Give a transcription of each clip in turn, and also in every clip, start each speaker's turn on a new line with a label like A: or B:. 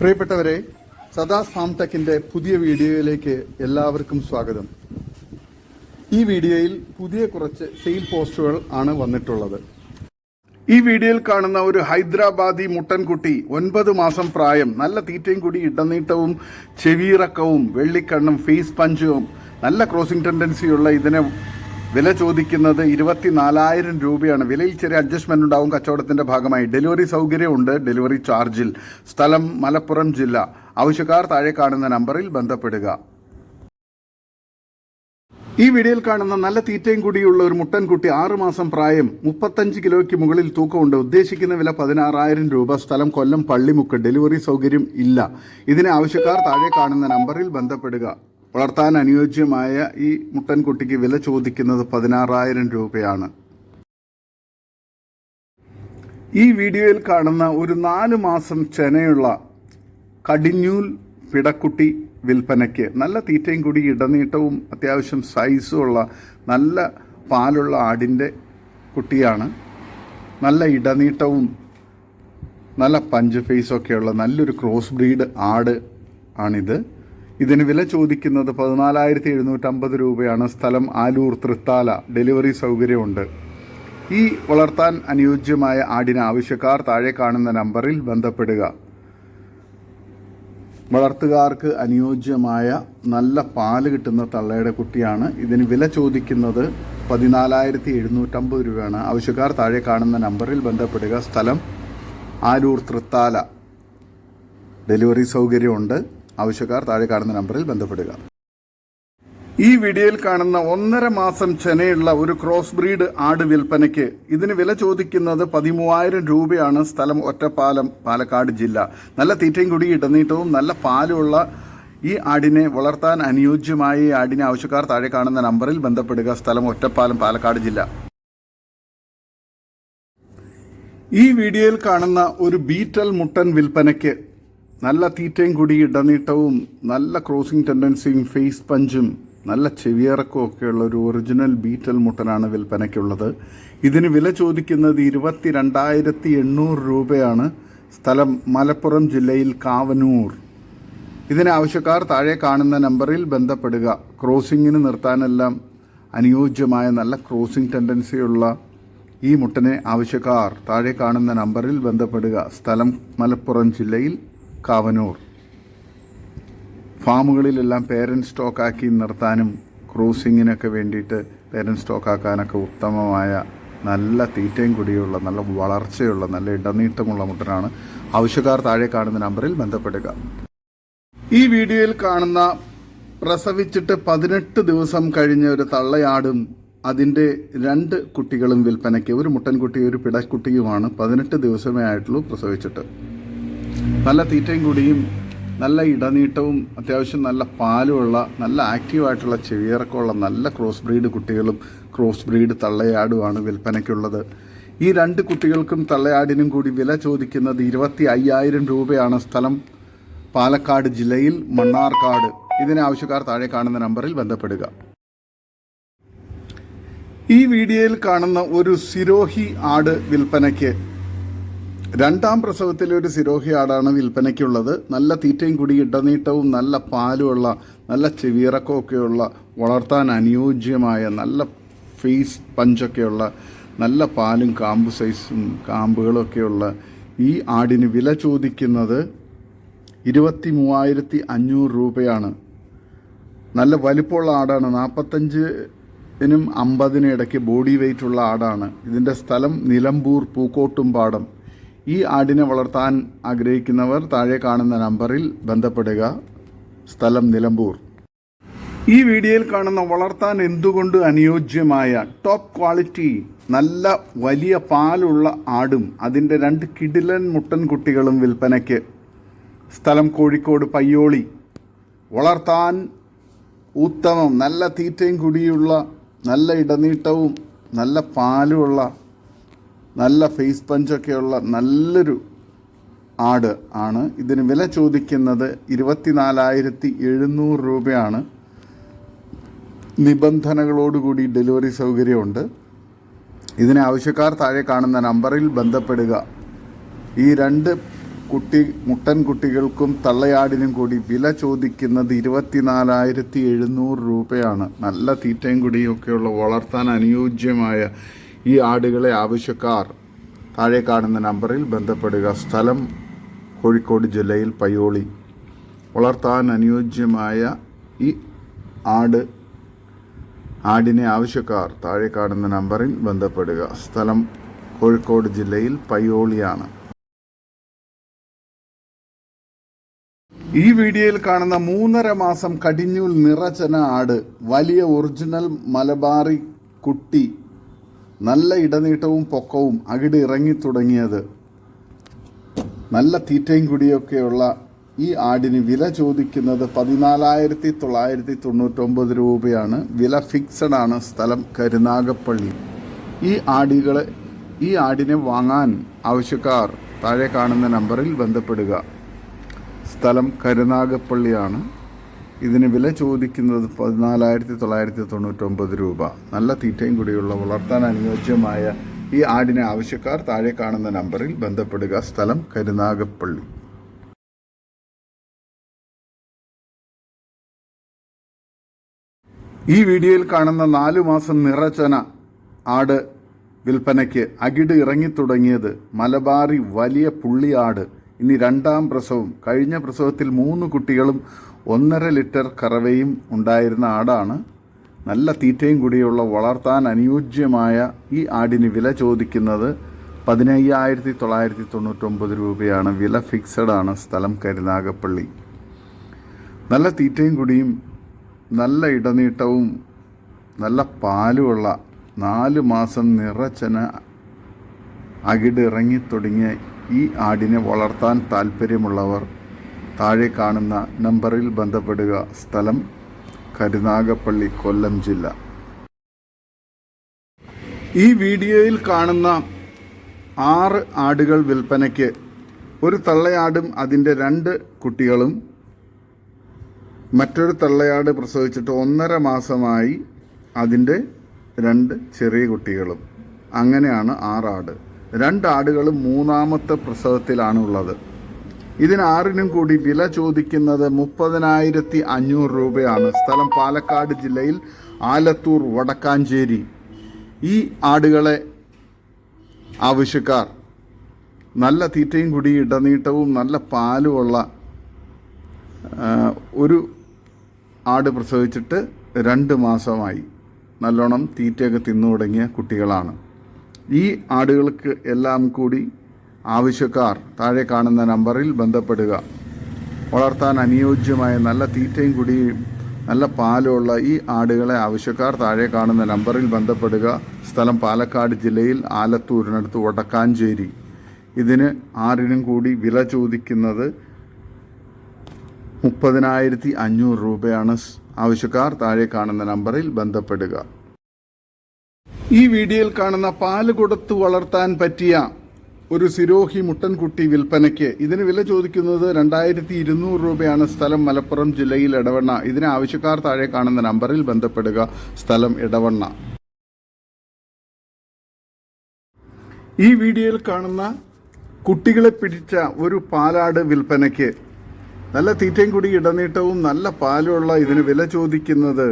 A: പ്രിയപ്പെട്ടവരെ സദാ ഫാം ടെക്കിന്റെ പുതിയ വീഡിയോയിലേക്ക് എല്ലാവർക്കും സ്വാഗതം. ഈ വീഡിയോയിൽ പുതിയ കുറച്ച് സെയിൽ പോസ്റ്റുകൾ ആണ് വന്നിട്ടുള്ളത്. ഈ വീഡിയോയിൽ കാണുന്ന ഒരു ഹൈദരാബാദി മുട്ടൻകുട്ടി ഒൻപത് മാസം പ്രായം നല്ല തീറ്റയും കൂടി ഇടനീട്ടവും ചെവിയിറക്കവും വെള്ളിക്കണ്ണും ഫേസ് പഞ്ചും നല്ല ക്രോസിംഗ് ടെൻഡൻസിയുള്ള ഇതിനെ വില ചോദിക്കുന്നത് ഇരുപത്തിനാലായിരം രൂപയാണ്. വിലയിൽ ചെറിയ അഡ്ജസ്റ്റ്മെന്റ് ഉണ്ടാവും കച്ചവടത്തിന്റെ ഭാഗമായി. ഡെലിവറി സൗകര്യമുണ്ട്. ഡെലിവറി ചാർജിൽ. സ്ഥലം മലപ്പുറം ജില്ല. ആവശ്യക്കാർ താഴെ കാണുന്ന നമ്പറിൽ ബന്ധപ്പെടുക. ഈ വീഡിയോയിൽ കാണുന്ന നല്ല തീറ്റയും കൂടിയുള്ള ഒരു മുട്ടൻകുട്ടി ആറുമാസം പ്രായം മുപ്പത്തഞ്ച് കിലോയ്ക്ക് മുകളിൽ തൂക്കമുണ്ട്. ഉദ്ദേശിക്കുന്ന വില പതിനാറായിരം രൂപ. സ്ഥലം കൊല്ലം പള്ളിമുക്ക്. ഡെലിവറി സൗകര്യം ഇല്ല. ഇതിന് ആവശ്യക്കാർ താഴെ കാണുന്ന നമ്പറിൽ ബന്ധപ്പെടുക. വളർത്താൻ അനുയോജ്യമായ ഈ മുട്ടൻകുട്ടിക്ക് വില ചോദിക്കുന്നത് പതിനാറായിരം രൂപയാണ്. ഈ വീഡിയോയിൽ കാണുന്ന ഒരു നാല് മാസം ചെനയുള്ള കടിഞ്ഞൂൽ പിടക്കുട്ടി വിൽപ്പനയ്ക്ക് നല്ല തീറ്റയും കൂടി ഇടനീട്ടവും അത്യാവശ്യം സൈസും ഉള്ള നല്ല പാലുള്ള ആടിന്റെ കുട്ടിയാണ്. നല്ല ഇടനീട്ടവും നല്ല പഞ്ച് ഫേസൊക്കെയുള്ള നല്ലൊരു ക്രോസ് ബ്രീഡ് ആട് ആണിത്. ഇതിന് വില ചോദിക്കുന്നത് പതിനാലായിരത്തി എഴുന്നൂറ്റമ്പത് രൂപയാണ്. സ്ഥലം ആലൂർ തൃത്താല. ഡെലിവറി സൗകര്യമുണ്ട്. ഈ വളർത്താൻ അനുയോജ്യമായ ആടിന് ആവശ്യക്കാർ താഴെ കാണുന്ന നമ്പറിൽ ബന്ധപ്പെടുക. വളർത്തുകാർക്ക് അനുയോജ്യമായ നല്ല പാൽ കിട്ടുന്ന തള്ളയുടെ കുട്ടിയാണ്. ഇതിന് വില ചോദിക്കുന്നത് പതിനാലായിരത്തി എഴുന്നൂറ്റമ്പത് രൂപയാണ്. ആവശ്യക്കാർ താഴെ കാണുന്ന നമ്പറിൽ ബന്ധപ്പെടുക. സ്ഥലം ആലൂർ തൃത്താല. ഡെലിവറി സൗകര്യമുണ്ട്. ആവശ്യക്കാർ താഴെ കാണുന്ന നമ്പറിൽ ബന്ധപ്പെടുക. ഈ വീഡിയോയിൽ കാണുന്ന ഒന്നര മാസം ചെനയുള്ള ഒരു ക്രോസ് ബ്രീഡ് ആട് വിൽപ്പനയ്ക്ക് ഇതിന് വില ചോദിക്കുന്നത് പതിമൂവായിരം രൂപയാണ് സ്ഥലം ഒറ്റപ്പാലം പാലക്കാട് ജില്ല. നല്ല തീറ്റയും കുടി ഇടനീട്ടവും നല്ല പാലുള്ള ഈ ആടിനെ വളർത്താൻ അനുയോജ്യമായ ഈ ആടിനെ ആവശ്യക്കാർ താഴെ കാണുന്ന നമ്പറിൽ ബന്ധപ്പെടുക. സ്ഥലം ഒറ്റപ്പാലം പാലക്കാട് ജില്ല. ഈ വീഡിയോയിൽ കാണുന്ന ഒരു ബീറ്റൽ മുട്ടൻ വിൽപ്പനയ്ക്ക് നല്ല തീറ്റയും കൂടി ഇടനീട്ടവും നല്ല ക്രോസിംഗ് ടെൻഡൻസിയും ഫേസ് പഞ്ചും നല്ല ചെവിയിറക്കവും ഒക്കെയുള്ള ഒരു ഒറിജിനൽ ബീറ്റൽ മുട്ടനാണ് വിൽപ്പനയ്ക്കുള്ളത്. ഇതിന് വില ചോദിക്കുന്നത് ഇരുപത്തി രണ്ടായിരത്തി എണ്ണൂറ് രൂപയാണ്. സ്ഥലം മലപ്പുറം ജില്ലയിൽ കാവനൂർ. ഇതിന് ആവശ്യക്കാർ താഴെ കാണുന്ന നമ്പറിൽ ബന്ധപ്പെടുക. ക്രോസിങ്ങിന് നിർത്താനെല്ലാം അനുയോജ്യമായ നല്ല ക്രോസിംഗ് ടെൻഡൻസിയുള്ള ഈ മുട്ടനെ ആവശ്യക്കാർ താഴെ കാണുന്ന നമ്പറിൽ ബന്ധപ്പെടുക. സ്ഥലം മലപ്പുറം ജില്ലയിൽ കാവനൂർ. ഫാമുകളിലെല്ലാം പേരന്റ് സ്റ്റോക്കാക്കി നിർത്താനും ക്രൂസിങ്ങിനൊക്കെ വേണ്ടിയിട്ട് പേരന്റ് സ്റ്റോക്കാക്കാനൊക്കെ ഉത്തമമായ നല്ല തീറ്റയും കുടിയുള്ള നല്ല വളർച്ചയുള്ള നല്ല ഇടനീട്ടമുള്ള മുട്ടനാണ് ആവശ്യക്കാർ താഴെ കാണുന്ന നമ്പറിൽ ബന്ധപ്പെടുക. ഈ വീഡിയോയിൽ കാണുന്ന പ്രസവിച്ചിട്ട് പതിനെട്ട് ദിവസം കഴിഞ്ഞ ഒരു തള്ളയാടും അതിന്റെ രണ്ട് കുട്ടികളും വിൽപ്പനയ്ക്ക് ഒരു മുട്ടൻകുട്ടി ഒരു പിടക്കുട്ടിയുമാണ് പതിനെട്ട് ദിവസമേ ആയിട്ടുള്ളൂ പ്രസവിച്ചിട്ട്. നല്ല തീറ്റയും കൂടിയും നല്ല ഇടനീട്ടവും അത്യാവശ്യം നല്ല പാലുമുള്ള നല്ല ആക്റ്റീവായിട്ടുള്ള ചെവിയിറക്കമുള്ള നല്ല ക്രോസ് ബ്രീഡ് കുട്ടികളും ക്രോസ് ബ്രീഡ് തള്ളയാടുമാണ് വിൽപ്പനയ്ക്കുള്ളത്. ഈ രണ്ട് കുട്ടികൾക്കും തള്ളയാടിനും കൂടി വില ചോദിക്കുന്നത് ഇരുപത്തി അയ്യായിരം രൂപയാണ് സ്ഥലം. പാലക്കാട് ജില്ലയിൽ മണ്ണാർക്കാട്. ഇതിന് ആവശ്യക്കാർ താഴെ കാണുന്ന നമ്പറിൽ ബന്ധപ്പെടുക. ഈ വീഡിയോയിൽ കാണുന്ന ഒരു സിരോഹി ആട് വിൽപ്പനയ്ക്ക് രണ്ടാം പ്രസവത്തിലെ ഒരു സിരോഹി ആടാണ് വിൽപ്പനയ്ക്കുള്ളത്. നല്ല തീറ്റയും കൂടി ഇടനീട്ടവും നല്ല പാലുമുള്ള നല്ല ചെവിയിറക്കമൊക്കെയുള്ള വളർത്താൻ അനുയോജ്യമായ നല്ല ഫേസ് പഞ്ചൊക്കെയുള്ള നല്ല പാലും കാമ്പ് സൈസും കാമ്പുകളൊക്കെയുള്ള ഈ ആടിന് വില ചോദിക്കുന്നത് ഇരുപത്തി മൂവായിരത്തി അഞ്ഞൂറ് രൂപയാണ്. നല്ല വലിപ്പമുള്ള ആടാണ്. നാൽപ്പത്തഞ്ചിനും അമ്പതിനും ഇടയ്ക്ക് ബോഡി വെയിറ്റ് ഉള്ള ആടാണ്. ഇതിന്റെ സ്ഥലം നിലമ്പൂർ പൂക്കോട്ടുംപാടം. ഈ ആടിനെ വളർത്താൻ ആഗ്രഹിക്കുന്നവർ താഴെ കാണുന്ന നമ്പറിൽ ബന്ധപ്പെടുക. സ്ഥലം നിലമ്പൂർ. ഈ വീഡിയോയിൽ കാണുന്ന വളർത്താൻ എന്തുകൊണ്ട് അനുയോജ്യമായ ടോപ്പ് ക്വാളിറ്റി നല്ല വലിയ പാലുള്ള ആടും അതിന്റെ രണ്ട് കിടിലൻ മുട്ടൻ കുട്ടികളും വിൽപ്പനയ്ക്ക്. സ്ഥലം കോഴിക്കോട് പയ്യോളി. വളർത്താൻ ഉത്തമം നല്ല തീറ്റയും കുടിയുള്ള നല്ല ഇടനീട്ടവും നല്ല പാലുമുള്ള നല്ല ഫേസ് പഞ്ചൊക്കെയുള്ള നല്ലൊരു ആട് ആണ്. ഇതിന് വില ചോദിക്കുന്നത് ഇരുപത്തിനാലായിരത്തി എഴുന്നൂറ് രൂപയാണ്. നിബന്ധനകളോടുകൂടി ഡെലിവറി സൗകര്യമുണ്ട്. ഇതിന് ആവശ്യക്കാർ താഴെ കാണുന്ന നമ്പറിൽ ബന്ധപ്പെടുക. ഈ രണ്ട് കുട്ടി മുട്ടൻ കുട്ടികൾക്കും തള്ളയാടിനും കൂടി വില ചോദിക്കുന്നത് ഇരുപത്തിനാലായിരത്തി എഴുന്നൂറ് രൂപയാണ്. നല്ല തീറ്റയും കുടിയും ഒക്കെയുള്ള വളർത്താൻ അനുയോജ്യമായ ഈ ആടുകളെ ആവശ്യക്കാർ താഴെ കാണുന്ന നമ്പറിൽ ബന്ധപ്പെടുക. സ്ഥലം കോഴിക്കോട് ജില്ലയിൽ പയ്യോളി. വളർത്താൻ അനുയോജ്യമായ ഈ ആട് ആടിനെ ആവശ്യക്കാർ താഴെ കാണുന്ന നമ്പറിൽ ബന്ധപ്പെടുക. സ്ഥലം കോഴിക്കോട് ജില്ലയിൽ പയ്യോളിയാണ്. ഈ വീഡിയോയിൽ കാണുന്ന മൂന്നര മാസം കടിഞ്ഞൂൽ നിറച്ചന ആട് വലിയ ഒറിജിനൽ മലബാറി കുട്ടി നല്ല ഇടനീട്ടവും പൊക്കവും അകിട് ഇറങ്ങി തുടങ്ങിയത്. നല്ല തീറ്റയും കുടിയൊക്കെയുള്ള ഈ ആടിന് വില ചോദിക്കുന്നത് പതിനാലായിരത്തി തൊള്ളായിരത്തി തൊണ്ണൂറ്റൊമ്പത് രൂപയാണ്. വില ഫിക്സഡ് ആണ് സ്ഥലം കരുനാഗപ്പള്ളി. ഈ ആടുകളെ ഈ ആടിനെ വാങ്ങാൻ ആവശ്യക്കാർ താഴെ കാണുന്ന നമ്പറിൽ ബന്ധപ്പെടുക. സ്ഥലം കരുനാഗപ്പള്ളിയാണ്. ഇതിന് വില ചോദിക്കുന്നത് പതിനാലായിരത്തി തൊള്ളായിരത്തി തൊണ്ണൂറ്റൊമ്പത് രൂപ. നല്ല തീറ്റയും കൂടിയുള്ള വളർത്താൻ അനുയോജ്യമായ ഈ ആടിനെ ആവശ്യക്കാർ താഴെ കാണുന്ന നമ്പറിൽ ബന്ധപ്പെടുക. സ്ഥലം കരുനാഗപ്പള്ളി. ഈ വീഡിയോയിൽ കാണുന്ന നാലു മാസം നിറച്ചന ആട് വിൽപ്പനയ്ക്ക് അകിട് ഇറങ്ങിത്തുടങ്ങിയത് മലബാറി വലിയ പുള്ളിയാട്. ഇനി രണ്ടാം പ്രസവം. കഴിഞ്ഞ പ്രസവത്തിൽ മൂന്ന് കുട്ടികളും ഒന്നര ലിറ്റർ കറവയും ഉണ്ടായിരുന്ന ആടാണ് നല്ല തീറ്റയും കൂടിയുള്ള വളർത്താൻ അനുയോജ്യമായ ഈ ആടിന് വില ചോദിക്കുന്നത് പതിനയ്യായിരത്തി തൊള്ളായിരത്തി തൊണ്ണൂറ്റൊമ്പത് രൂപയാണ്. വില ഫിക്സഡ് ആണ് സ്ഥലം കരുനാഗപ്പള്ളി. നല്ല തീറ്റയും കുടിയും നല്ല ഇടനീട്ടവും നല്ല പാലുമുള്ള നാല് മാസം നിറച്ചന അകിട് ഇറങ്ങിത്തുടങ്ങിയ ഈ ആടിനെ വളർത്താൻ താല്പര്യമുള്ളവർ താഴെ കാണുന്ന നമ്പറിൽ ബന്ധപ്പെടുക. സ്ഥലം കരുനാഗപ്പള്ളി കൊല്ലം ജില്ല. ഈ വീഡിയോയിൽ കാണുന്ന ആറ് ആടുകൾ വിൽപ്പനയ്ക്ക് ഒരു തള്ളയാടും അതിന്റെ രണ്ട് കുട്ടികളും മറ്റൊരു തള്ളയാട് പ്രസവിച്ചിട്ട് ഒന്നര മാസമായി അതിന്റെ രണ്ട് ചെറിയ കുട്ടികളും. അങ്ങനെയാണ് ആറാട്. രണ്ടാടുകളും മൂന്നാമത്തെ പ്രസവത്തിലാണ് ഉള്ളത് ഇതിന് ആറിനും കൂടി വില ചോദിക്കുന്നത് മുപ്പതിനായിരത്തി അഞ്ഞൂറ് രൂപയാണ്. സ്ഥലം പാലക്കാട് ജില്ലയിൽ ആലത്തൂർ വടക്കാഞ്ചേരി. ഈ ആടുകളെ ആവശ്യക്കാർ നല്ല തീറ്റയും കൂടി ഇടനീട്ടവും നല്ല പാലുമുള്ള ഒരു ആട് പ്രസവിച്ചിട്ട് രണ്ട് മാസമായി നല്ലോണം തീറ്റയൊക്കെ തിന്നു തുടങ്ങിയ കുട്ടികളാണ്. ഈ ആടുകൾക്ക് എല്ലാം കൂടി ആവശ്യക്കാർ താഴെ കാണുന്ന നമ്പറിൽ ബന്ധപ്പെടുക. വളർത്താൻ അനുയോജ്യമായ നല്ല തീറ്റയും കുടിയും നല്ല പാലുള്ള ഈ ആടുകളെ ആവശ്യക്കാർ താഴെ കാണുന്ന നമ്പറിൽ ബന്ധപ്പെടുക. സ്ഥലം പാലക്കാട് ജില്ലയിൽ ആലത്തൂരിനടുത്ത് വടക്കാഞ്ചേരി. ഇതിന് ആറിനും കൂടി വില ചോദിക്കുന്നത് മുപ്പതിനായിരത്തി അഞ്ഞൂറ് രൂപയാണ്. ആവശ്യക്കാർ താഴെ കാണുന്ന നമ്പറിൽ ബന്ധപ്പെടുക. ഈ വീഡിയോയിൽ കാണുന്ന പാൽ കൊടുത്തു വളർത്താൻ പറ്റിയ ഒരു സിരോഹി മുട്ടൻകുട്ടി വിൽപ്പനയ്ക്ക്. ഇതിന് വില ചോദിക്കുന്നത് രണ്ടായിരത്തി ഇരുന്നൂറ് രൂപയാണ് സ്ഥലം മലപ്പുറം ജില്ലയിൽ ഇടവണ്ണ ഇതിന് ആവശ്യക്കാർ താഴെ കാണുന്ന നമ്പറിൽ ബന്ധപ്പെടുക. സ്ഥലം ഇടവണ്ണ ഈ വീഡിയോയിൽ കാണുന്ന കുട്ടികളെ പിടിച്ച ഒരു പാലാട് വിൽപ്പനയ്ക്ക്. നല്ല തീറ്റയും കൂടി ഇടനീട്ടവും നല്ല പാലുമുള്ള ഇതിന് വില ചോദിക്കുന്നത്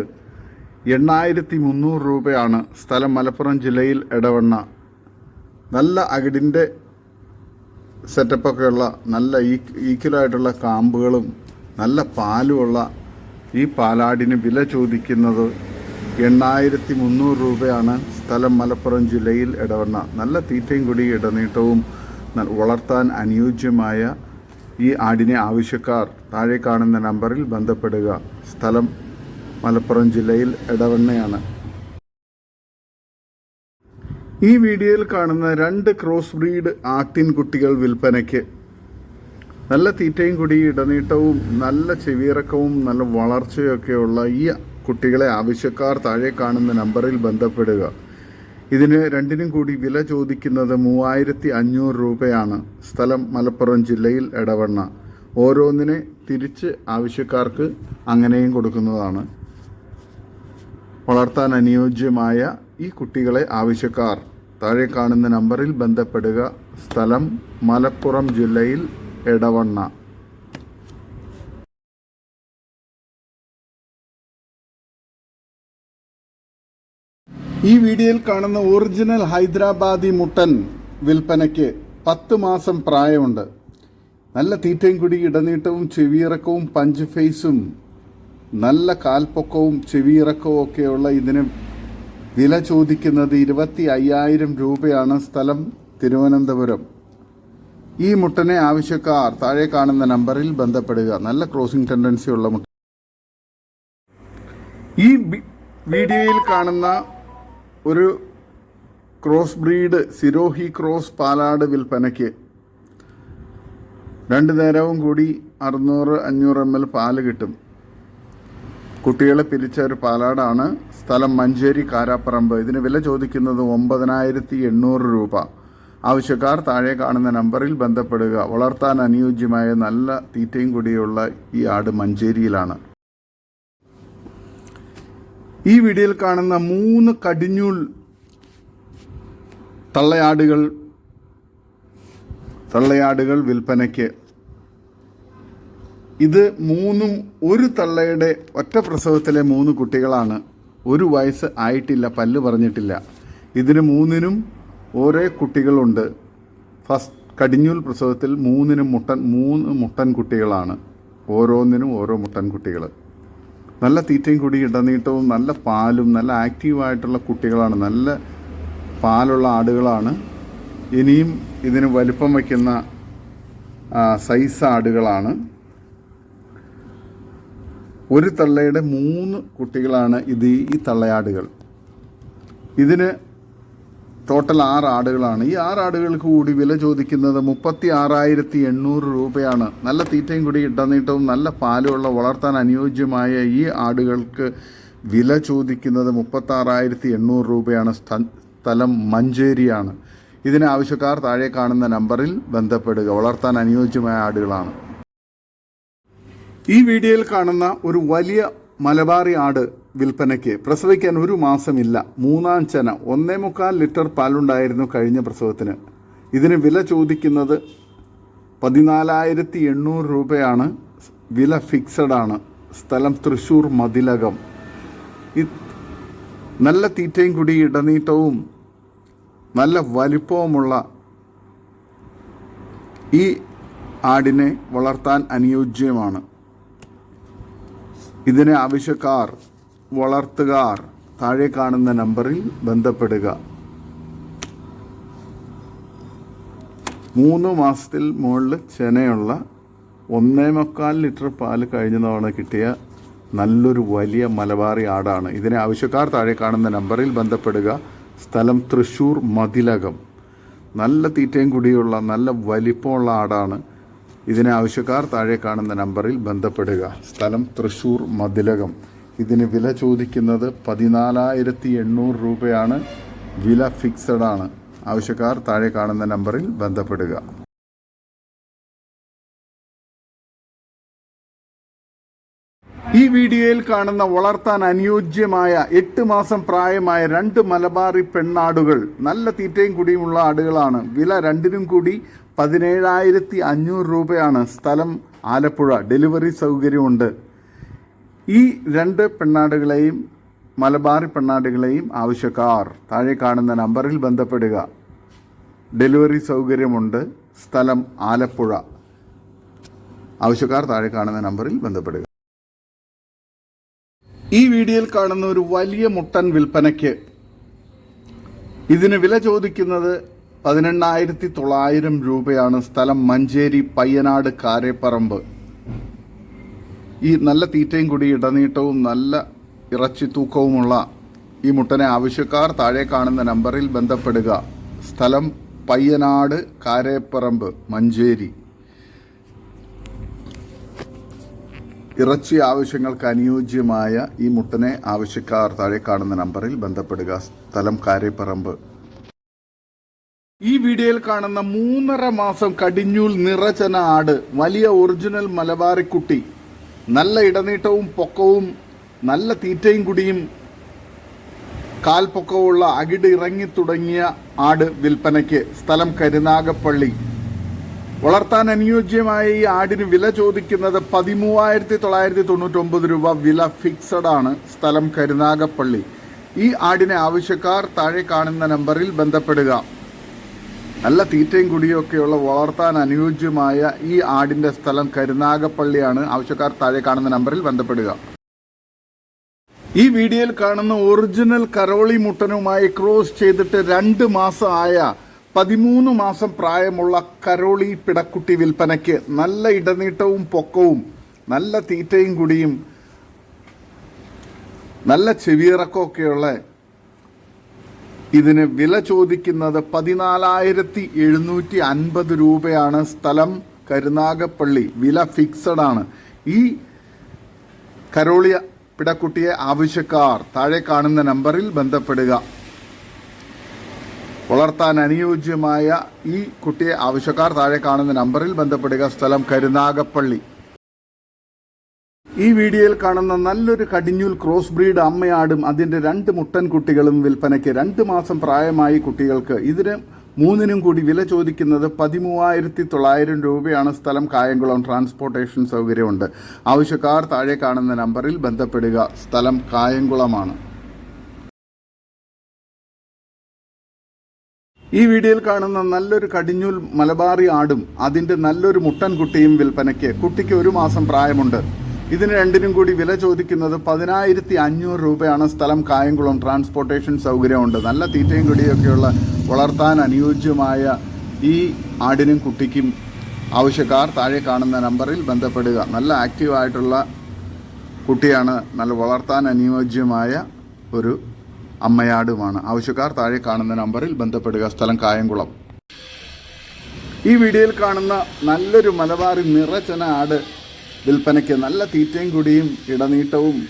A: എണ്ണായിരത്തി മുന്നൂറ് രൂപയാണ്. സ്ഥലം മലപ്പുറം ജില്ലയിൽ ഇടവണ്ണ നല്ല അകിടിന്റെ സെറ്റപ്പൊക്കെയുള്ള നല്ല ഈക്വലായിട്ടുള്ള കാമ്പുകളും നല്ല പാലുമുള്ള ഈ പാലാടിന് വില ചോദിക്കുന്നത് എണ്ണായിരത്തി മുന്നൂറ് രൂപയാണ്. സ്ഥലം മലപ്പുറം ജില്ലയിൽ ഇടവണ്ണ നല്ല തീറ്റയും കൂടി ഇടനീട്ടവും വളർത്താൻ അനുയോജ്യമായ ഈ ആടിനെ ആവശ്യക്കാർ താഴെ കാണുന്ന നമ്പറിൽ ബന്ധപ്പെടുക. സ്ഥലം മലപ്പുറം ജില്ലയിൽ ഇടവണ്ണയാണ് ഈ വീഡിയോയിൽ കാണുന്ന രണ്ട് ക്രോസ് ബ്രീഡ് ആട്ടിൻ കുട്ടികൾ വിൽപ്പനയ്ക്ക് നല്ല തീറ്റയും കൂടി ഇടനീട്ടവും നല്ല ചെവിയിറക്കവും നല്ല വളർച്ചയൊക്കെയുള്ള ഈ കുട്ടികളെ ആവശ്യക്കാർ താഴെ കാണുന്ന നമ്പറിൽ ബന്ധപ്പെടുക. ഇതിന് രണ്ടിനും കൂടി വില ചോദിക്കുന്നത് മൂവായിരത്തി അഞ്ഞൂറ് രൂപയാണ്. സ്ഥലം മലപ്പുറം ജില്ലയിൽ ഇടവണ്ണ ഓരോന്നിനെ തിരിച്ച് ആവശ്യക്കാർക്ക് അങ്ങനെയും കൊടുക്കുന്നതാണ്. വളർത്താൻ അനുയോജ്യമായ ഈ കുട്ടികളെ ആവശ്യക്കാർ. താഴെ കാണുന്ന നമ്പറിൽ ബന്ധപ്പെടുക. സ്ഥലം മലപ്പുറം ജില്ലയിൽ എടവണ്ണ. ഈ വീഡിയോയിൽ കാണുന്ന ഒറിജിനൽ ഹൈദരാബാദി മുട്ടൻ വിൽപ്പനയ്ക്ക് പത്ത് മാസം പ്രായമുണ്ട്. നല്ല തീറ്റയും കുടി ഇടനീട്ടവും ചെവിയിറക്കവും പഞ്ച് ഫേസും നല്ല കാൽപ്പൊക്കവും ചെവിയിറക്കവും ഒക്കെയുള്ള ഇതിന് വില ചോദിക്കുന്നത് ഇരുപത്തി അയ്യായിരം രൂപയാണ് സ്ഥലം തിരുവനന്തപുരം. ഈ മുട്ടനെ ആവശ്യക്കാർ താഴെ കാണുന്ന നമ്പറിൽ ബന്ധപ്പെടുക. നല്ല ക്രോസിംഗ് ടെൻഡൻസി ഉള്ള മുട്ട. ഈ വീഡിയോയിൽ കാണുന്ന ഒരു ക്രോസ് ബ്രീഡ് സിരോഹി ക്രോസ് പാലാട് വിൽപ്പനയ്ക്ക് രണ്ട് നേരവും കൂടി അറുന്നൂറ് അഞ്ഞൂറ് എം എൽ പാൽ കിട്ടും. കുട്ടികളെ പിരിച്ച ഒരു പാലാടാണ് സ്ഥലം മഞ്ചേരി കാരാപ്പറമ്പ്. ഇതിന് വില ചോദിക്കുന്നത് ഒമ്പതിനായിരത്തി എണ്ണൂറ് രൂപ. ആവശ്യക്കാർ താഴെ കാണുന്ന നമ്പറിൽ ബന്ധപ്പെടുക. വളർത്താൻ അനുയോജ്യമായ നല്ല തീറ്റയും കൂടിയുള്ള ഈ ആട് മഞ്ചേരിയിലാണ്. ഈ വീഡിയോയിൽ കാണുന്ന മൂന്ന് കടിഞ്ഞൂൽ തള്ളയാടുകൾ തള്ളയാടുകൾ വിൽപ്പനയ്ക്ക് ഇത് മൂന്നും ഒരു തള്ളയുടെ ഒറ്റ പ്രസവത്തിലെ മൂന്ന് കുട്ടികളാണ്. ഒരു വയസ്സ് ആയിട്ടില്ല പല്ല് പറഞ്ഞിട്ടില്ല. ഇതിന് മൂന്നിനും ഓരോ കുട്ടികളുണ്ട്. ഫസ്റ്റ് കടിഞ്ഞൂൽ പ്രസവത്തിൽ മൂന്നിനും മുട്ടൻ മൂന്ന് മുട്ടൻ കുട്ടികളാണ്. ഓരോന്നിനും ഓരോ മുട്ടൻ കുട്ടികൾ നല്ല തീറ്റയും കൂടി ഇടനീട്ടവും നല്ല പാലും നല്ല ആക്റ്റീവായിട്ടുള്ള കുട്ടികളാണ്. നല്ല പാലുള്ള ആടുകളാണ്. ഇനിയും ഇതിന് വലിപ്പം വയ്ക്കുന്ന സൈസ് ആടുകളാണ്. ഒരു തള്ളയുടെ മൂന്ന് കുട്ടികളാണ് ഇത് ഈ തള്ളയാടുകൾ. ഇതിന് ടോട്ടൽ ആറ് ആടുകളാണ്. ഈ ആറ് ആടുകൾക്ക് കൂടി വില ചോദിക്കുന്നത് മുപ്പത്തി ആറായിരത്തി എണ്ണൂറ് രൂപയാണ്. നല്ല തീറ്റയും കൂടി ഇടനീട്ടവും നല്ല പാലുമുള്ള വളർത്താൻ അനുയോജ്യമായ ഈ ആടുകൾക്ക് വില ചോദിക്കുന്നത് മുപ്പത്തി ആറായിരത്തി എണ്ണൂറ് രൂപയാണ്. സ്ഥ- സ്ഥലം മഞ്ചേരിയാണ്. ഇതിന് ആവശ്യക്കാർ താഴെ കാണുന്ന നമ്പറിൽ ബന്ധപ്പെടുക. വളർത്താൻ അനുയോജ്യമായ ആടുകളാണ്. ഈ വീഡിയോയിൽ കാണുന്ന ഒരു വലിയ മലബാറി ആട് വിൽപ്പനയ്ക്ക് പ്രസവിക്കാൻ ഒരു മാസമില്ല. മൂന്നാം ചന ഒന്നേ മുക്കാൽ ലിറ്റർ പാലുണ്ടായിരുന്നു കഴിഞ്ഞ പ്രസവത്തിന്. ഇതിന് വില ചോദിക്കുന്നത് പതിനാലായിരത്തി എണ്ണൂറ് രൂപയാണ്. വില ഫിക്സഡ് ആണ്. സ്ഥലം തൃശ്ശൂർ മതിലകം. നല്ല തീറ്റയും കൂടി ഇടനീട്ടവും നല്ല വലിപ്പവുമുള്ള ഈ ആടിനെ വളർത്താൻ അനുയോജ്യമാണ്. ഇതിന് ആവശ്യക്കാർ വളർത്തുകാർ താഴെ കാണുന്ന നമ്പറിൽ ബന്ധപ്പെടുക. മൂന്ന് മാസത്തിൽ മുകളിൽ ചെനയുള്ള ഒന്നേ മുക്കാൽ ലിറ്റർ പാൽ കഴിഞ്ഞ തവണ കിട്ടിയ നല്ലൊരു വലിയ മലബാറി ആടാണ്. ഇതിനെ ആവശ്യക്കാർ താഴെ കാണുന്ന നമ്പറിൽ ബന്ധപ്പെടുക. സ്ഥലം തൃശ്ശൂർ മതിലകം. നല്ല തീറ്റയും കുടിയുള്ള നല്ല വലിപ്പമുള്ള ആടാണ്. ഇതിന് ആവശ്യക്കാർ താഴെ കാണുന്ന നമ്പറിൽ ബന്ധപ്പെടുക. സ്ഥലം തൃശ്ശൂർ മതിലകം. ഇതിന് വില ചോദിക്കുന്നത് പതിനാലായിരത്തി എണ്ണൂറ് രൂപയാണ്. വില ഫിക്സഡ് ആണ്. ആവശ്യക്കാർ താഴെ കാണുന്ന നമ്പറിൽ ബന്ധപ്പെടുക. ഈ വീഡിയോയിൽ കാണുന്ന വളർത്താൻ അനുയോജ്യമായ എട്ട് മാസം പ്രായമായ രണ്ട് മലബാറി പെണ്ണാടുകൾ. നല്ല തീറ്റയും കൂടിയുമുള്ള ആടുകളാണ്. വില രണ്ടിനും കൂടി പതിനേഴായിരത്തി അഞ്ഞൂറ് രൂപയാണ്. സ്ഥലം ആലപ്പുഴ. ഡെലിവറി സൗകര്യമുണ്ട്. ഈ രണ്ട് പെണ്ണാടുകളെയും മലബാറി പെണ്ണാടുകളെയും ആവശ്യക്കാർ താഴെ കാണുന്ന നമ്പറിൽ ബന്ധപ്പെടുക. ഡെലിവറി സൗകര്യമുണ്ട്. സ്ഥലം ആലപ്പുഴ. ആവശ്യക്കാർ താഴെ കാണുന്ന നമ്പറിൽ ബന്ധപ്പെടുക. ഈ വീഡിയോയിൽ കാണുന്ന ഒരു വലിയ മുട്ടൻ വിൽപ്പനയ്ക്ക് ഇതിന് വില ചോദിക്കുന്നത് പതിനെണ്ണായിരത്തി തൊള്ളായിരം രൂപയാണ്. സ്ഥലം മഞ്ചേരി പയ്യനാട് കാരേപ്പറമ്പ്. ഈ നല്ല തീറ്റയും കൂടി ഇടനീട്ടവും നല്ല ഇറച്ചി തൂക്കവുമുള്ള ഈ മുട്ടനെ ആവശ്യക്കാർ താഴെ കാണുന്ന നമ്പറിൽ ബന്ധപ്പെടുക. സ്ഥലം പയ്യനാട് കാരേപ്പറമ്പ് മഞ്ചേരി. ഇറച്ചി ആവശ്യങ്ങൾക്ക് അനുയോജ്യമായ ഈ മുട്ടനെ ആവശ്യക്കാർ താഴെ കാണുന്ന നമ്പറിൽ ബന്ധപ്പെടുക. സ്ഥലം കാരേപ്പറമ്പ്. ഈ വീഡിയോയിൽ കാണുന്ന മൂന്നര മാസം കടിഞ്ഞൂൽ നിറചന ആട് വലിയ ഒറിജിനൽ മലബാറിക്കുട്ടി. നല്ല ഇടനീട്ടവും പൊക്കവും നല്ല തീറ്റയും കുടിയും കാൽപ്പൊക്കമുള്ള അകിട് ഇറങ്ങി തുടങ്ങിയ ആട് വിൽപ്പനയ്ക്ക് സ്ഥലം കരുനാഗപ്പള്ളി. വളർത്താൻ അനുയോജ്യമായ ഈ ആടിന് വില ചോദിക്കുന്നത് പതിമൂവായിരത്തി തൊള്ളായിരത്തി തൊണ്ണൂറ്റൊമ്പത് രൂപ വില ഫിക്സഡ് ആണ്. സ്ഥലം കരുനാഗപ്പള്ളി. ഈ ആടിനെ ആവശ്യക്കാർ താഴെ കാണുന്ന നമ്പറിൽ ബന്ധപ്പെടുക. നല്ല തീറ്റയും കുടിയൊക്കെയുള്ള വളർത്താൻ അനുയോജ്യമായ ഈ ആടിന്റെ സ്ഥലം കരുനാഗപ്പള്ളിയാണ്. ആവശ്യക്കാർ താഴെ കാണുന്ന നമ്പറിൽ ബന്ധപ്പെടുക. ഈ വീഡിയോയിൽ കാണുന്ന ഒറിജിനൽ കരോളി മുട്ടനുമായി ക്രോസ് ചെയ്തിട്ട് രണ്ട് മാസമായ പതിമൂന്ന് മാസം പ്രായമുള്ള കരോളി പിടക്കുട്ടി വിൽപ്പനയ്ക്ക് നല്ല ഇടനീട്ടവും പൊക്കവും നല്ല തീറ്റയും കൂടിയും നല്ല ചെവിയിറക്കമൊക്കെയുള്ള ഇതിന് വില ചോദിക്കുന്നത് പതിനാലായിരത്തി എഴുന്നൂറ്റി അൻപത് രൂപയാണ്. സ്ഥലം കരുനാഗപ്പള്ളി. വില ഫിക്സഡ് ആണ്. ഈ കരോളിയ പിടക്കുട്ടിയെ ആവശ്യക്കാർ താഴെ കാണുന്ന നമ്പറിൽ ബന്ധപ്പെടുക. വളർത്താൻ അനുയോജ്യമായ ഈ കുട്ടിയെ ആവശ്യക്കാർ താഴെ കാണുന്ന നമ്പറിൽ ബന്ധപ്പെടുക. സ്ഥലം കരുനാഗപ്പള്ളി. ഈ വീഡിയോയിൽ കാണുന്ന നല്ലൊരു കടിഞ്ഞൂൽ ക്രോസ് ബ്രീഡ് അമ്മയാടും അതിന്റെ രണ്ട് മുട്ടൻ കുട്ടികളും വിൽപ്പനയ്ക്ക് രണ്ട് മാസം പ്രായമായി കുട്ടികൾക്ക്. ഇതിന് മൂന്നിനും കൂടി വില ചോദിക്കുന്നത് പതിമൂവായിരത്തി തൊള്ളായിരം രൂപയാണ്. സ്ഥലം കായംകുളം ട്രാൻസ്പോർട്ടേഷൻ സൗകര്യമുണ്ട്. ആവശ്യക്കാർ താഴെ കാണുന്ന നമ്പറിൽ ബന്ധപ്പെടുക. സ്ഥലം കായംകുളമാണ്. ഈ വീഡിയോയിൽ കാണുന്ന നല്ലൊരു കടിഞ്ഞൂൽ മലബാറി ആടും അതിന്റെ നല്ലൊരു മുട്ടൻ കുട്ടിയും വിൽപ്പനയ്ക്ക് കുട്ടിക്ക് ഒരു മാസം പ്രായമുണ്ട്. ഇതിന് രണ്ടിനും കൂടി വില ചോദിക്കുന്നത് പതിനായിരത്തി അഞ്ഞൂറ് രൂപയാണ്. സ്ഥലം കായംകുളം ട്രാൻസ്പോർട്ടേഷൻ സൗകര്യമുണ്ട്. നല്ല തീറ്റയും കൊടിയൊക്കെയുള്ള വളർത്താൻ അനുയോജ്യമായ ഈ ആടിനും കുട്ടിക്കും ആവശ്യക്കാർ താഴെ കാണുന്ന നമ്പറിൽ ബന്ധപ്പെടുക. നല്ല ആക്റ്റീവായിട്ടുള്ള കുട്ടിയാണ് നല്ല വളർത്താൻ അനുയോജ്യമായ ഒരു അമ്മയാടുമാണ്. ആവശ്യക്കാർ താഴെ കാണുന്ന നമ്പറിൽ ബന്ധപ്പെടുക. സ്ഥലം കായംകുളം. ഈ വീഡിയോയിൽ കാണുന്ന നല്ലൊരു മലബാറി നിറച്ചന ആട് വിൽപ്പനയ്ക്ക് നല്ല തീറ്റയും കുടിയും ഇടനീട്ടവും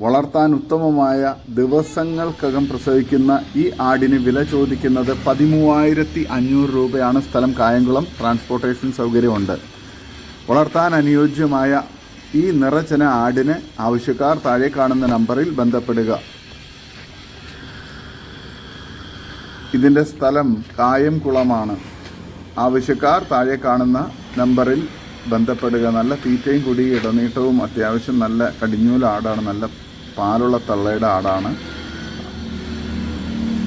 A: വളർത്താൻ ഉത്തമമായ ദിവസങ്ങൾക്കകം പ്രസവിക്കുന്ന ഈ ആടിന് വില ചോദിക്കുന്നത് പതിമൂവായിരത്തി അഞ്ഞൂറ് രൂപയാണ്. സ്ഥലം കായംകുളം. ട്രാൻസ്പോർട്ടേഷൻ സൗകര്യമുണ്ട്. വളർത്താൻ അനുയോജ്യമായ ഈ നിറച്ചന ആടിന് ആവശ്യക്കാർ താഴെ കാണുന്ന നമ്പറിൽ ബന്ധപ്പെടുക. ഇതിന്റെ സ്ഥലം കായംകുളമാണ് ആവശ്യക്കാർ താഴെ കാണുന്ന നമ്പറിൽ ബന്ധപ്പെടുക. നല്ല തീറ്റയും കുടി ഇടനീട്ടവും അത്യാവശ്യം നല്ല കടിഞ്ഞൂല ആടാണ്. നല്ല പാലുള്ള തള്ളയുടെ ആടാണ്.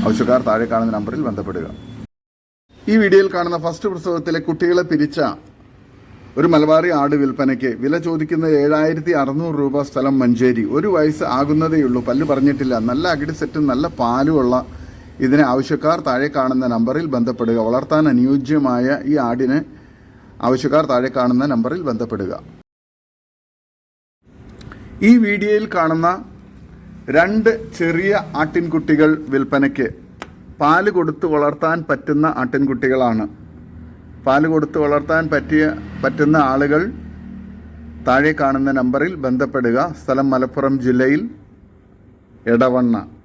A: ആവശ്യക്കാർ താഴെ കാണുന്ന നമ്പറിൽ ബന്ധപ്പെടുക. ഈ വീഡിയോയിൽ കാണുന്ന ഫസ്റ്റ് പ്രസവത്തിലെ കുട്ടികളെ പിരിച്ച ഒരു മലബാറി ആട് വിൽപ്പനയ്ക്ക് വില ചോദിക്കുന്ന ഏഴായിരത്തി അറുന്നൂറ് രൂപ സ്ഥലം മഞ്ചേരി. ഒരു വയസ്സ് ആകുന്നതേയുള്ളൂ. പല്ല് പറഞ്ഞിട്ടില്ല. നല്ല അകിടി സെറ്റും നല്ല പാലുമുള്ള ഇതിന് ആവശ്യക്കാർ താഴെ കാണുന്ന നമ്പറിൽ ബന്ധപ്പെടുക. വളർത്താൻ അനുയോജ്യമായ ഈ ആടിന് ആവശ്യക്കാർ താഴെ കാണുന്ന നമ്പറിൽ ബന്ധപ്പെടുക. ഈ വീഡിയോയിൽ കാണുന്ന രണ്ട് ചെറിയ ആട്ടിൻകുട്ടികൾ വിൽപ്പനയ്ക്ക് പാൽ കൊടുത്ത് വളർത്താൻ പറ്റുന്ന ആട്ടിൻകുട്ടികളാണ്. പാൽ കൊടുത്ത് വളർത്താൻ പറ്റിയ പറ്റുന്ന ആളുകൾ താഴെ കാണുന്ന നമ്പറിൽ ബന്ധപ്പെടുക. സ്ഥലം മലപ്പുറം ജില്ലയിൽ എടവണ്ണ.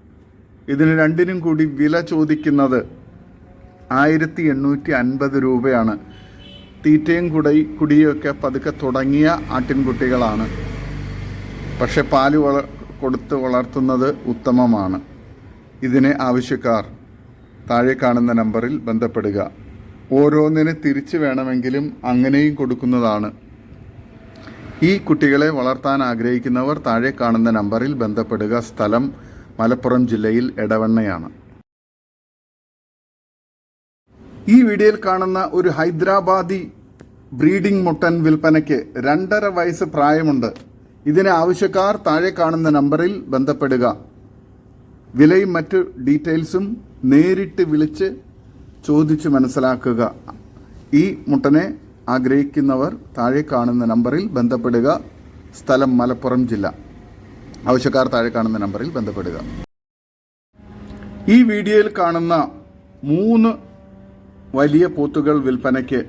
A: ഇതിന് രണ്ടിനും കൂടി വില ചോദിക്കുന്നത് ആയിരത്തി എണ്ണൂറ്റി അൻപത് രൂപയാണ്. തീറ്റയും കുടയി കുടിയൊക്കെ പതുക്കെ തുടങ്ങിയ ആട്ടിൻകുട്ടികളാണ്. പക്ഷെ പാൽ വള കൊടുത്ത് വളർത്തുന്നത് ഉത്തമമാണ്. ഇതിനെ ആവശ്യക്കാർ താഴെ കാണുന്ന നമ്പറിൽ ബന്ധപ്പെടുക. ഓരോന്നിനെ തിരിച്ച് വേണമെങ്കിലും അങ്ങനെയും കൊടുക്കുന്നതാണ്. ഈ കുട്ടികളെ വളർത്താൻ ആഗ്രഹിക്കുന്നവർ താഴെ കാണുന്ന നമ്പറിൽ ബന്ധപ്പെടുക. സ്ഥലം മലപ്പുറം ജില്ലയിൽ എടവണ്ണയാണ്. ഈ വീഡിയോയിൽ കാണുന്ന ഒരു ഹൈദരാബാദി ബ്രീഡിംഗ് മുട്ടൻ വിൽപ്പനയ്ക്ക് രണ്ടര വയസ്സ് പ്രായമുണ്ട്. ഇതിന് ആവശ്യക്കാർ താഴെ കാണുന്ന നമ്പറിൽ ബന്ധപ്പെടുക. വിലയും മറ്റു ഡീറ്റെയിൽസും നേരിട്ട് വിളിച്ച് ചോദിച്ച് മനസ്സിലാക്കുക. ഈ മുട്ടനെ ആഗ്രഹിക്കുന്നവർ താഴെ കാണുന്ന നമ്പറിൽ ബന്ധപ്പെടുക. സ്ഥലം മലപ്പുറം ജില്ല. ആവശ്യക്കാർ താഴെ കാണുന്ന നമ്പറിൽ ബന്ധപ്പെടുക. ഈ വീഡിയോയിൽ കാണുന്ന മൂന്ന് വലിയ പോത്തുകൾ വിൽപ്പനയ്ക്ക്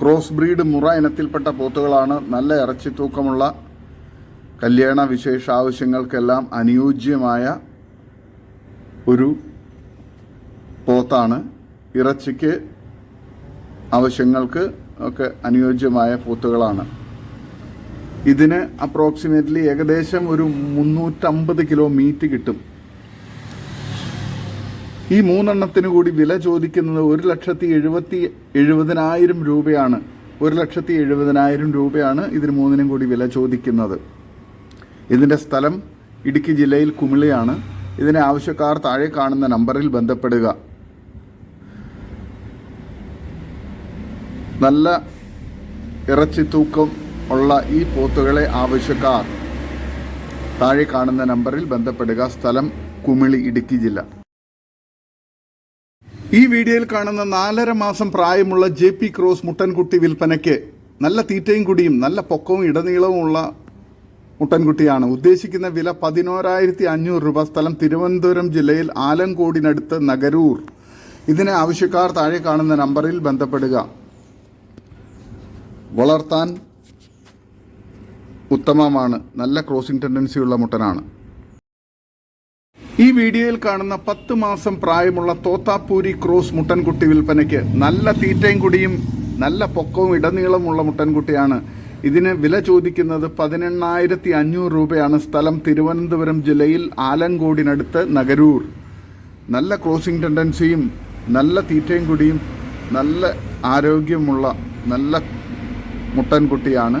A: ക്രോസ് ബ്രീഡ് മുറ ഇനത്തിൽപ്പെട്ട പോത്തുകളാണ് നല്ല ഇറച്ചി തൂക്കമുള്ള കല്യാണ വിശേഷ ആവശ്യങ്ങൾക്കെല്ലാം അനുയോജ്യമായ ഒരു പോത്താണ്. ഇറച്ചിക്ക് ആവശ്യങ്ങൾക്ക് ഒക്കെ അനുയോജ്യമായ പോത്തുകളാണ്. ഇതിന് അപ്രോക്സിമേറ്റ്ലി ഏകദേശം ഒരു മുന്നൂറ്റമ്പത് കിലോ മീറ്റ് കിട്ടും. ഈ മൂന്നെണ്ണത്തിന് കൂടി വില ചോദിക്കുന്നത് ഒരു ലക്ഷത്തി എഴുപത്തി എഴുപതിനായിരം രൂപയാണ്. ഒരു ലക്ഷത്തി എഴുപതിനായിരം രൂപയാണ് ഇതിന് മൂന്നിനും കൂടി വില ചോദിക്കുന്നത്. ഇതിന്റെ സ്ഥലം ഇടുക്കി ജില്ലയിൽ കുമിളിയാണ്. ഇതിനെ ആവശ്യക്കാർ താഴെ കാണുന്ന നമ്പറിൽ ബന്ധപ്പെടുക. നല്ല ഇറച്ചി തൂക്കം ഉള്ള ഈ പോത്തുകളെ ആവശ്യക്കാർ താഴെ കാണുന്ന നമ്പറിൽ ബന്ധപ്പെടുക. സ്ഥലം കുമിളി ഇടുക്കി ജില്ല. ഈ വീഡിയോയിൽ കാണുന്ന നാലര മാസം പ്രായമുള്ള ജെ പി ക്രോസ് മുട്ടൻകുട്ടി വിൽപ്പനയ്ക്ക് നല്ല തീറ്റയും കുടിയും നല്ല പൊക്കവും ഇടനീളവും ഉള്ള മുട്ടൻകുട്ടിയാണ്. ഉദ്ദേശിക്കുന്ന വില പതിനോരായിരത്തി അഞ്ഞൂറ് രൂപ. സ്ഥലം തിരുവനന്തപുരം ജില്ലയിൽ ആലങ്കോടിനടുത്ത് നഗരൂർ. ഇതിനെ ആവശ്യക്കാർ താഴെ കാണുന്ന നമ്പറിൽ ബന്ധപ്പെടുക. വളർത്താൻ ഉത്തമമാണ്. നല്ല ക്രോസിംഗ് ടെൻഡൻസിയുള്ള മുട്ടനാണ്. ഈ വീഡിയോയിൽ കാണുന്ന പത്ത് മാസം പ്രായമുള്ള തോത്താപ്പൂരി ക്രോസ് മുട്ടൻകുട്ടി വിൽപ്പനയ്ക്ക് നല്ല തീറ്റയും കുടിയും നല്ല പൊക്കവും ഇടനീളമുള്ള മുട്ടൻകുട്ടിയാണ്. ഇതിന് വില ചോദിക്കുന്നത് പതിനെണ്ണായിരത്തി അഞ്ഞൂറ് രൂപയാണ്. സ്ഥലം തിരുവനന്തപുരം ജില്ലയിൽ ആലങ്കോടിനടുത്ത് നഗരൂർ. നല്ല ക്രോസിംഗ് ടെൻഡൻസിയും നല്ല തീറ്റയും കുടിയും നല്ല ആരോഗ്യമുള്ള നല്ല മുട്ടൻകുട്ടിയാണ്.